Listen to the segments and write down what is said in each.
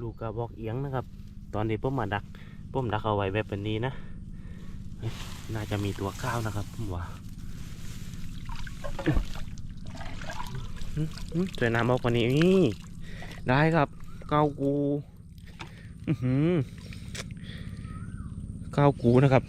ลูกกระบอกเอียงนะครับ ตอนนี้ผมมาดักผมดักเอาไว้แบบนี้นะ น่าจะมีตัวข้าวนะครับผมว่าอื้อหือสวยน้ำออกกว่านี้นี่ได้ครับก้าวกูเก้าวกูนะครับ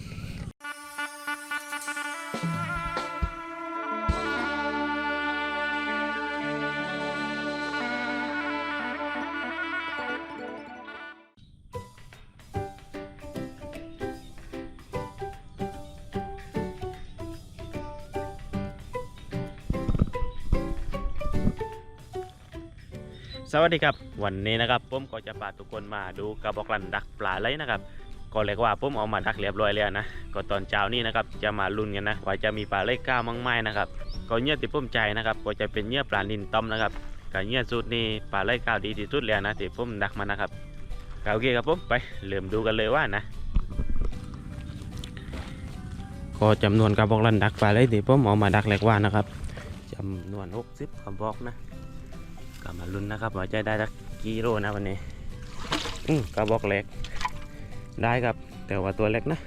สวัสดีครับ วันนี้นะครับผมก็จะพาทุกคนมาดูกระบอกลันดักปลาไหลนะครับก็เรียกว่าผมเอามาดักเรียบร้อยแล้วนะก็ตอนเช้านี้นะครับจะมาลุ้นกันนะว่าจะมีปลาไหลก้าวมั่งไม้นะครับก็เนื้อติดผมใจนะครับก็จะเป็นเนื้อปลานินต้มนะครับกับเนื้อสูตรนี้ปลาไหลก้าวดีที่สุดแล้วนะที่ผมดักมานะครับก็โอเคครับผมไปเริ่มดูกันเลยว่านะก็จำนวนกระบอกลันดักปลาไหลที่ผมเอามาดักเรียกว่านะครับจำนวน60กระบอกนะ กลับมาลุ้นนะครับว่าจะได้สักกิโลนะวันนี้ อืมกระบอกเล็ก ได้ครับ แต่ว่าตัวเล็กนะ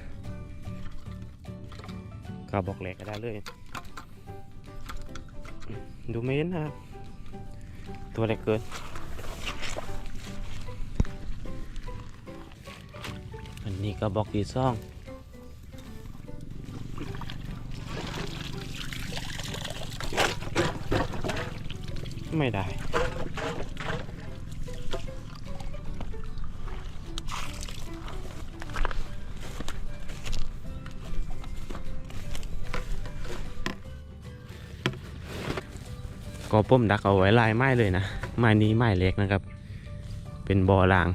กระบอกเล็กก็ได้เลย ดูไม่เห็นนะครับตัวเล็กเกินอันนี้กระบอกที่สองไม่ได้ ก็ป้มดักเอาไว้ลายไม้เลยนะไม้นี้ไม้เล็กนะครับ เป็นบ่อราง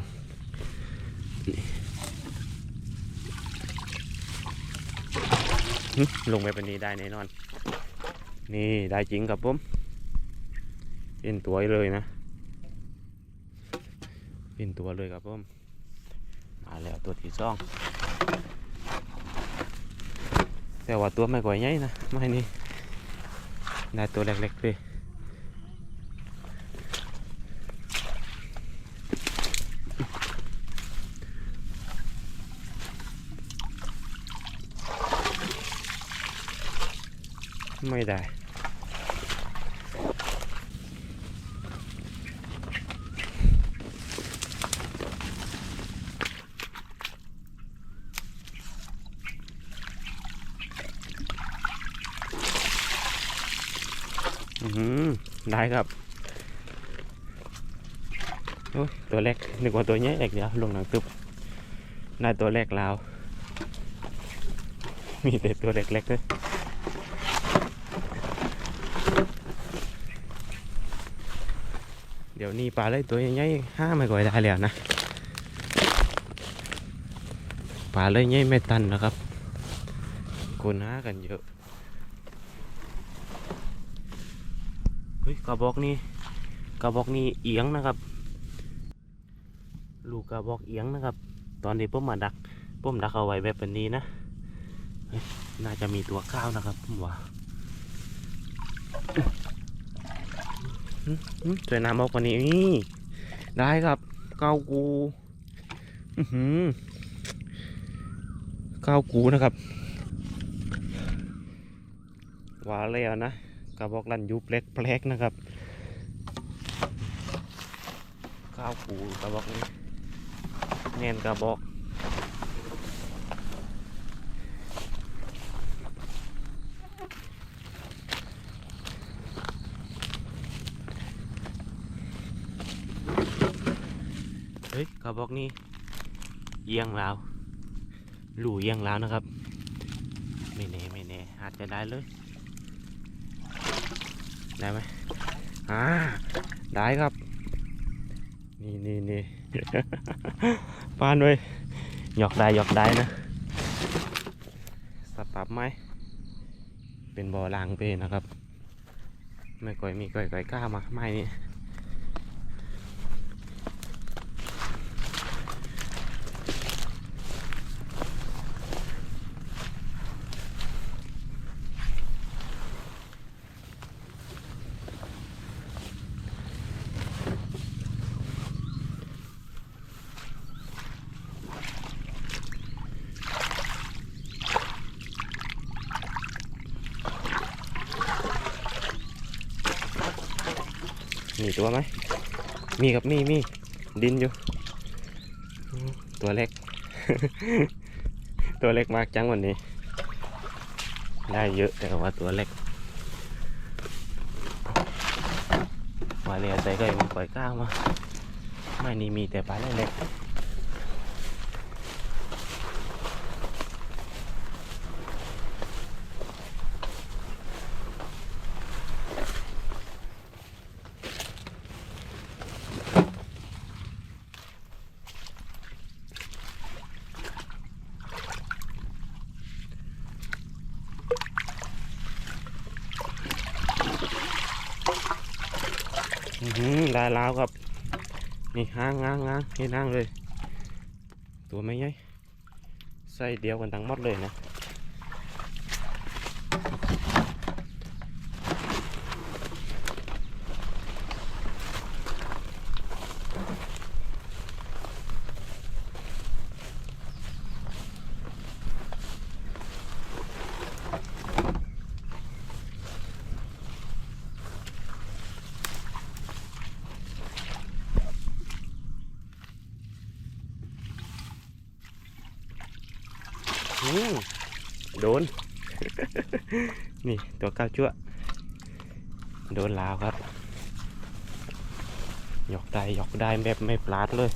ลงไปเป็นนี้ได้แน่นอน นี่ได้จริงครับผมเป็นตัวเลยนะ เป็นตัวเลยครับผมมาแล้วตัวที่สอง แต่ว่าตัวไม่ก่อยใหญ่นะไม้นี้ได้ตัวเล็กๆเลย ไม่ได้ อืมได้ครับโอ้ยตัวเล็กนึกว่าตัวใหญ่เล็กเดียวลงหนังตึบได้ตัวเล็กแล้ว มีแต่ตัวเล็กๆเลย เดี๋ยวนี้ปลาเลยตัวใหญ่ๆห้าไม่ก่อยได้แล้วนะปลาเลยใหญ่ไม่ตันนะครับคนหากันเยอะเฮ้ยกระบอกนี่กระบอกนี่เอียงนะครับ ลูกกระบอกเอียงนะครับ ตอนนี้ผมมาดักผมดักเอาไว้แบบนี้นะน่าจะมีตัวข้าวนะครับผมว่า สวยน้ำออกกว่านี้นี่ได้ครับเก้ากูอื้อหือก้ากูนะครับว่าแล้วนะกระบอกลันยุบเล็กแปลกนะครับข้าวปูกระบอกนี้แน่นกระบอก เฮ้ยกระบอกนี้เอียงแล้วหลู่เอียงแล้วนะครับ ไม่แน่ไม่แน่อาจจะได้เลย ได้ไหมอ่าได้ครับ นี่นี่นี่ ปานเลยหยอกได้หยอกได้นะสปับไหมเป็นบ่อลางเปนะครับ ไม่ก่อยมีก่อยก่อยกล้ามาไม่นี่ มีตัวไหม มีกับมีมีดินอยู่ ตัวเล็ก ตัวเล็กมากจังวันนี้ ได้เยอะแต่ว่าตัวเล็กมาเรียนใส่ก็ยังปล่อยก้างมา ไม่นี่มีแต่ปลาเล็กอหือ ได้แล้วครับ นี่ห้างง้างง้างให้นั่งเลย ตัวไม่ใหญ่ใส่เดียวกันทั้งหมดเลยนะ โดน นี่ตัวก้าวชั่ว โดนลาวครับ หยอกได้หยอกได้แบบไม่ปลาดเลย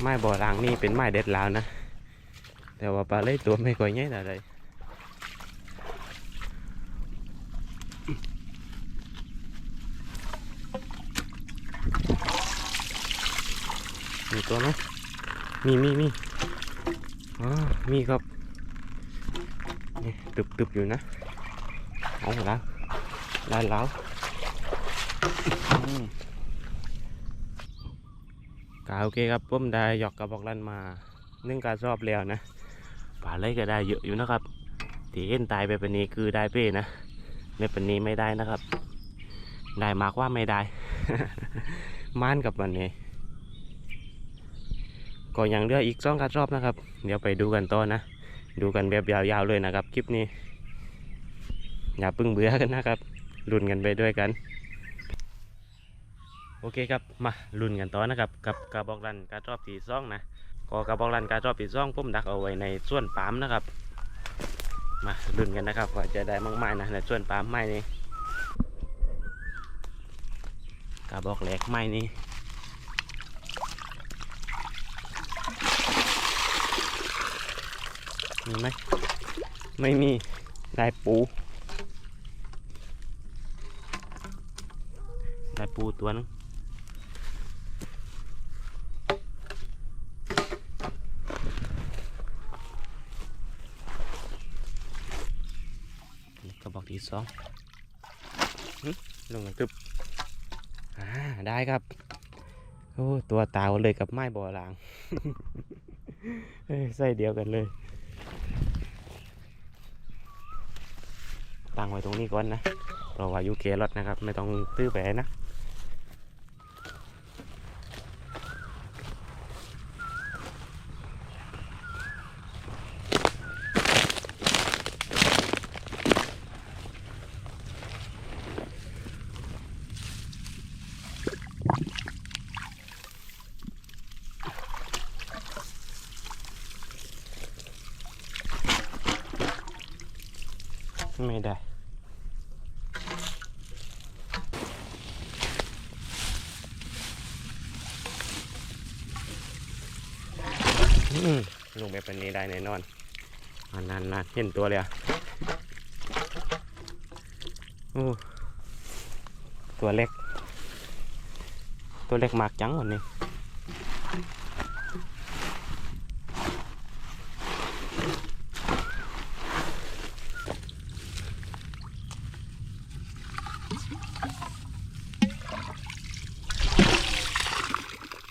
ไม้บ่อรางนี่เป็นไม้เด็ดลาวนะ แต่ว่าปลาเล็กตัวไม่ค่อยใหญ่เท่าไร ตัวไหมมีมีมีอ๋อมีครับนี่ตึบตึบอยู่นะเอาแล้วได้แล้วกาโอเคครับผมได้หยอกกระบอกลันมาหนึ่งการชอบแล้วนะปลาเล็กก็ได้เยอะอยู่นะครับที่เห็นตายไปป็นนี้คือได้เป้นะไม่ป็นนี้ไม่ได้นะครับ ได้มากกว่าไม่ได้ ม่านกับมันนี้ ก็ยังเหลืออีกสองการรอบนะครับ เดี๋ยวไปดูกันต่อนะ ดูกันแบบยาวๆเลยนะครับคลิปนี้ อย่าเพิ่งเบื่อกันนะครับลุ้นกันไปด้วยกัน โอเคครับมาลุ้นกันต่อนะครับกับกระบอกรันการรอบที่สองนะก็กระบอกรันการรอบที่สองผมดักเอาไว้ในส่วนปามนะครับมาลุ้นกันนะครับว่าจะได้มากมายนะในส่วนปาล์มไม้นี้กระบอกแหลกไม้นี้ มีไหมไม่มีได้ปูได้ปูตัวนึงกระบอกที่สองลงกันตึบอ่าได้ครับโอ้ตัวตาวเลยกับไม้บ่อลางเอ้ยใส่เดียวกันเลย ตั้งไว้ตรงนี้ก่อนนะเพราะว่ายูเครถนะครับ ไม่ต้องตื้อแผลนะ ลงแบบนี้ได้แน่นอนอันนั้นนะเห็นตัวเลยอะโอ้ตัวเล็ก ตัวเล็กมากจังวันนี้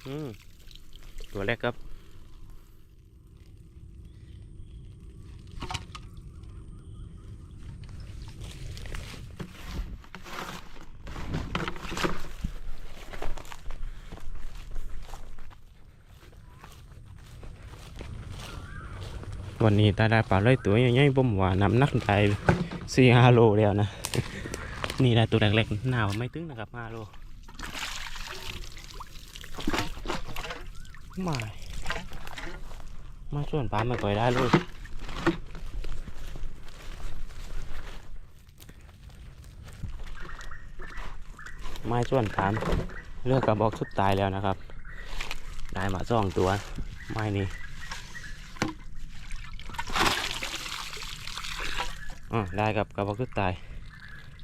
อืมตัวเล็กครับ อ วันนี้ตาได้ปลาเลยตัวใหญ่ๆบ่มว่าน้ำหนักได้สี่ห้าโลแล้วนะ นี่ได้ตัวเล็กๆหนาวไม่ตึงนะครับห้าโลไม่มาชวนปลาไม่ค่อยได้เลยไม่ชวนปลาเลือกกระบอกสุดตายแล้วนะครับ ได้มาสองตัว ไม้นี้ อ่าได้กับกระบอกสุดตาย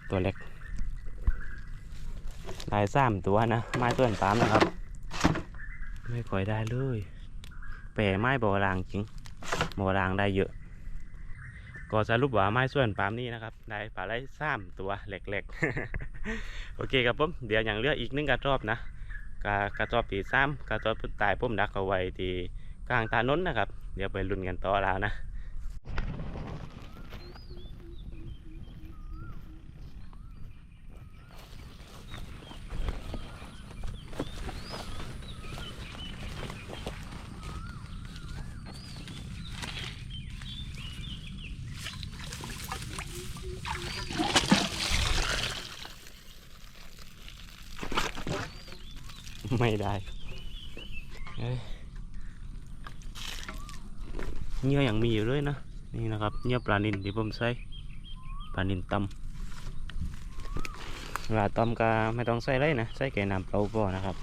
ตัวเล็กได้สามตัวนะ ไม้ต้นปาล์มนะครับ ไม่ค่อยได้เลยแปรไม้โบราณจริงโบราณได้เยอะก็สรุปว่าไม้ส่วนปาล์มนี่นะครับได้ปลาไหลสามตัวเล็กๆ โอเคครับผมเดี๋ยวอย่างเลือกอีกหนึงกระรอบนะกากระสอบที่สามกระสอบสุดท้ายผมดักเอาไว้ที่กลางตานนนะครับ เดี๋ยวไปลุ้นกันต่อแล้วนะ ไม่ได้เอ้ยเหงื่อ ยังมีอยู่เลยนะ นี่นะครับเนื้อปลานินที่ผมใส่ปลานินตำเวลาตำก็ไม่ต้องใส่เลยนะใส่แค่น้ำเปล่าพอนะครับ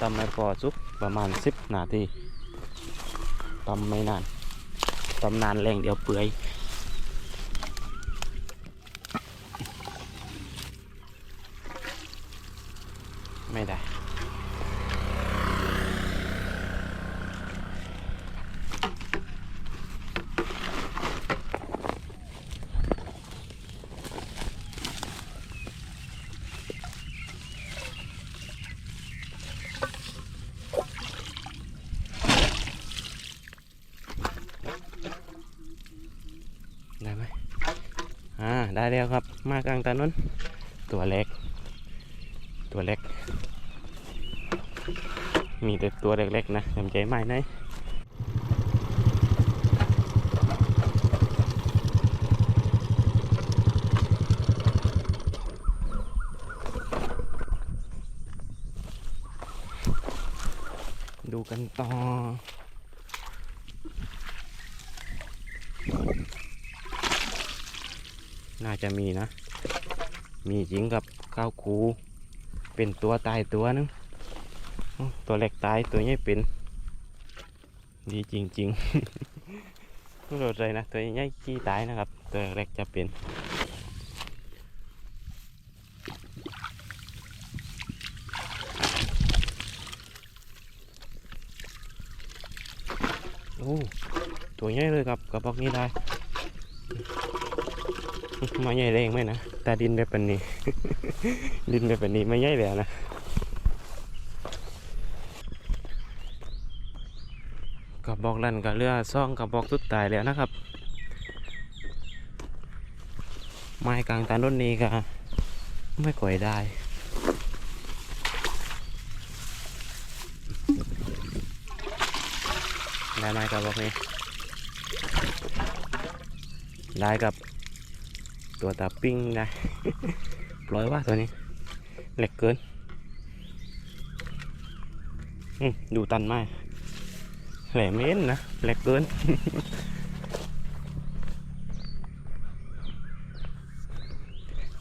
ตำไม่พอสุกประมาณสิบนาทีตำไม่นานตำนานแรงเดียวเปื่อย ไม่ได้ ได้ไหมอ่า ได้แล้วครับ มากลางตานนตัวเล็ก ตัวเล็ก มีแต่ตัวเล็กๆนะจำใจไม่นะดูกันต่อ น่าจะมีนะ มีจริงกับข้าวคูเป็นตัวตายตัวนึง ตัวเล็กตายตัวใหญ่เป็น ดีจริงๆไม่รู้ใจนะ ตัวใหญ่ขี้ตายนะครับ ตัวเล็กจะเป็นโอ้ตัวใหญ่เลยครับกระบอกนี้ได้ มาใหญ่แรงไหมนะแต่ดินแบบนี้ ดินแบบนี้ไม่ใหญ่แล้วนะกระบอกลั่นกับเรือซ่องกระบอกสุดตายแล้วนะครับ ไม้กลางตานรถนี้ก็ไม่ค่อยได้ได้ไหมกระบอกนี้ได้กับ ตัวตาปิ้งได้ปล่อยว่าตัวนี้เล็กเกินอืมดูตันไมากแหลมเม้นนะแหลกเกิน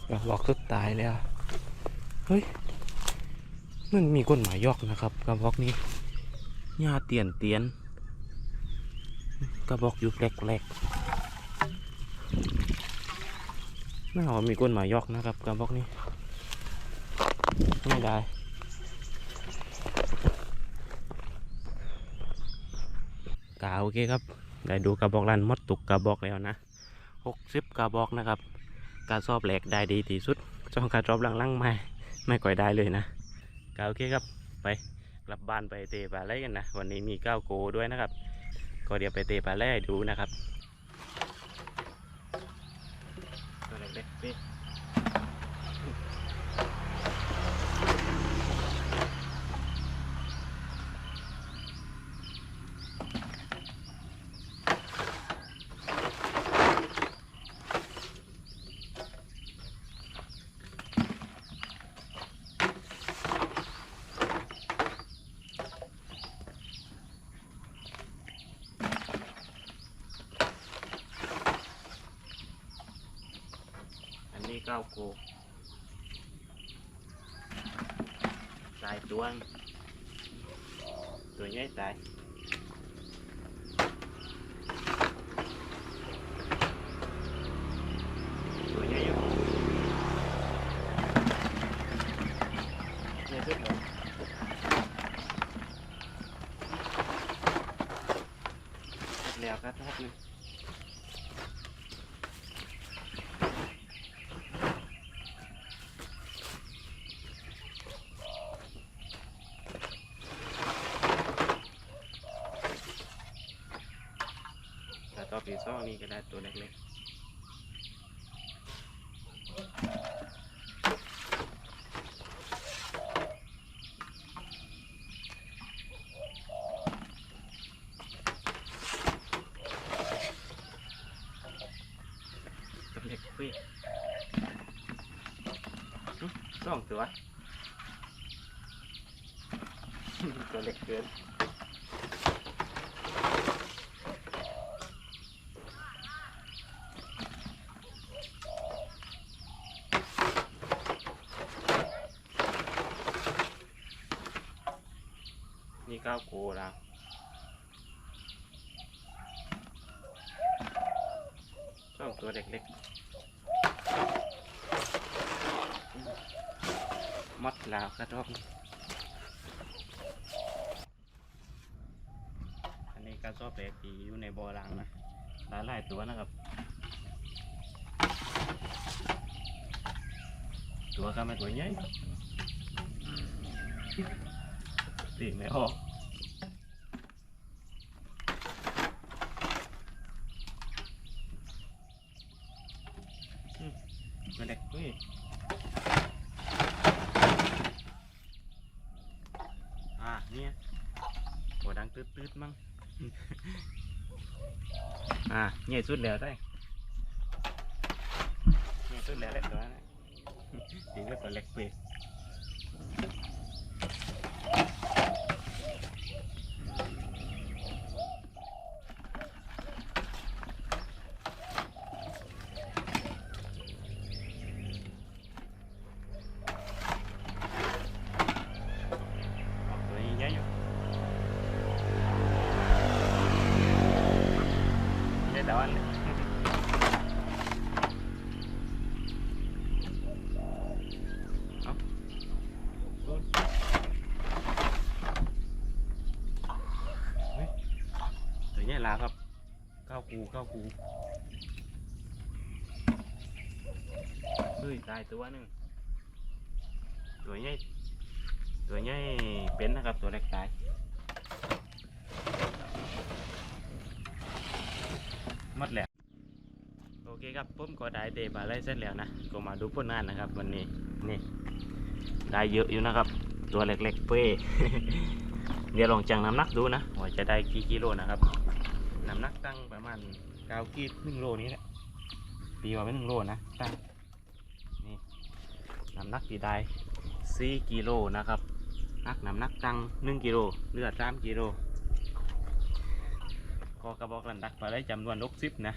กระบอกสุดตายแล้ว เฮ้ย มันมีก้นหมายยอกนะครับกระบอกนี้หญ้าเตียนเตียนกระบอกอยู่แหลกๆ น่าว่ามีก้นหมายอกนะครับกระบอกนี้ไม่ได้กาโอเคครับ ได้ดูกระบอกลันมดตุกกระบอกแล้วนะหกสิบกระบอกนะครับการสอบแหลกได้ดีที่สุดช่องการสอบหลังๆไม่ไม่ก่อยได้เลยนะกาโอเคครับไปกลับบ้านไปเตะปลาไหลกันนะ วันนี้มีก้าวโกด้วยนะครับ ก็เดี๋ยวไปเตะปลาไหลดูนะครับ ตัว เก้าโกตายตัวงตัวใหญ่ตายตัวใหญ่อยู่ใหญ่สุดเลยแล้วก็ทับนึง แต่ต่อปีสองนี่ก็ได้ตัวเล็กๆตัวเล็กคุยอื้อสองตัว ตัวเล็กเกิน ก้าวโกล้วชอบตัวเล็กๆมัดลาวกระทบอันนี้ก็ชอบแปลกีอยู่ในบ่อล้างนะหลายหลายๆตัวนะครับ ตัวก็ไม่ตัวใหญ่ตีไม่ออก มันเด็กด้วยอ่าเนี่ยหัวดังตืดตืดๆมั้ง อ่าใหญ่สุดแล้วได้ใหญ่สุดแล้วแหละตัวนั้นน่ะตีก็ตัวเล็กเปออกตัวใหญ่ๆอยู่ แต่วันเลยตัวใหญ่ลาครับเก้ากูเก้ากูเฮ้ยตายตัวหนึ่งตัวใหญ่ตัวใหญ่เป็นนะครับตัวเล็กตาย มดแล้วโอเคครับผมก็ได้เดบอะไรเสร็จแล้วนะก็มาดูผลงานนะครับ วันนี้นี่ได้เยอะอยู่นะครับ ตัวเล็กๆเป้เดี๋ยวลองจังน้ำหนักดูนะว่าจะได้กี่กิโลนะครับน้ำหนักตั้งประมาณเก้ากีบหนึ่งโลนี้แหละตีว่าเป็นหนึ่งโลนะตั้งนี่น้ำหนักที่ได้สี่กิโลนะครับนักน้ำหนักตั้งหนึ่งกิโลเลือดสามกิโล ก็กระบอกลันดักไปได้จำนวนหกสิบนะ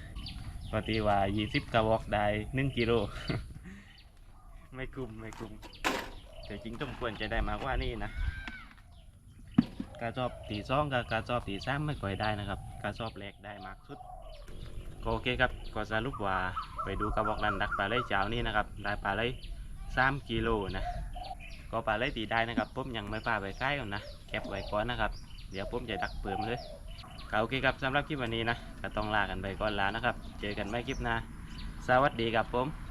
ปกติว่ายี่สิบกระบอกได้หนึ่งกิโล ไม่กลุ่มไม่กลุ่มแต่จริงต้องควรจะได้มากกว่านี้นะกระสอบตีสองกับกระสอบตีสามไม่ค่อยได้นะครับกระสอบแรกได้มากสุดก็โอเคครับก็สรุปว่าไปดูกระบอกรันดักปลาไหลเจ้านี่นะครับได้ปลาไหลสามกิโลนะก็ปลาไหลตีได้นะครับผมยังไม่ปลาไปใกล้ก่อนนะเก็บไว้ก่อนนะครับ เดี๋ยวผมจะดักเปิมเลย โอเคครับสำหรับคลิปวันนี้นะก็ต้องลากันไปก่อนแล้วนะครับ เจอกันไม่คลิปหน้าสวัสดีครับผม